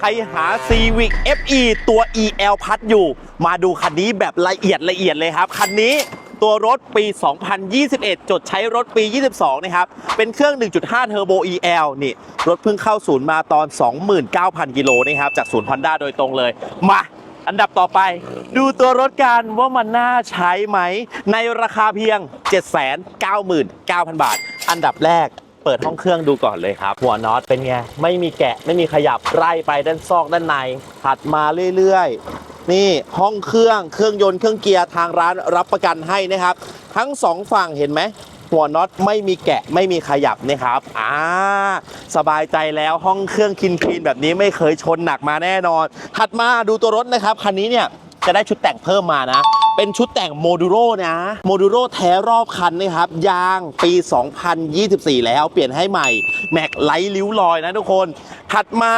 ใครหา Civic FE ตัว EL พัดอยู่ มาดูคันนี้แบบละเอียดละเอียดเลยครับ คันนี้ตัวรถปี 2021 จดใช้รถปี 22 นะครับ เป็นเครื่อง 1.5 Turbo EL นี่ รถเพิ่งเข้าศูนย์มาตอน 29,000 กิโลนะครับ จากศูนย์ Honda โดยตรงเลย มาอันดับต่อไป ดูตัวรถกันว่ามันน่าใช้ไหม ในราคาเพียง 799,000 บาท อันดับแรก ปิดห้องเครื่องดูก่อนเลยครับ หัวน็อตเป็นไง ไม่มีแกะไม่มีขยับไล่ไปด้านซอกด้านใน ถัดมาเรื่อยๆ นี่ห้องเครื่องเครื่องยนต์เครื่องเกียร์ทางร้านรับประกันให้นะครับ ทั้งสองฝั่งเห็นไหมหัวน็อตไม่มีแกะไม่มีขยับนะครับอ่าสบายใจแล้วห้องเครื่องคินคลีนแบบนี้ไม่เคยชนหนักมาแน่นอน ถัดมาดูตัวรถนะครับคันนี้เนี่ย จะได้ชุดแต่งเพิ่มมานะ เป็นชุดแต่งโมดูโรนะโมดูโรแท้รอบคันนะครับ ยางปี 2024 แล้วเปลี่ยนให้ใหม่ แม็กไลท์ริ้วลอยนะทุกคน ถัดมา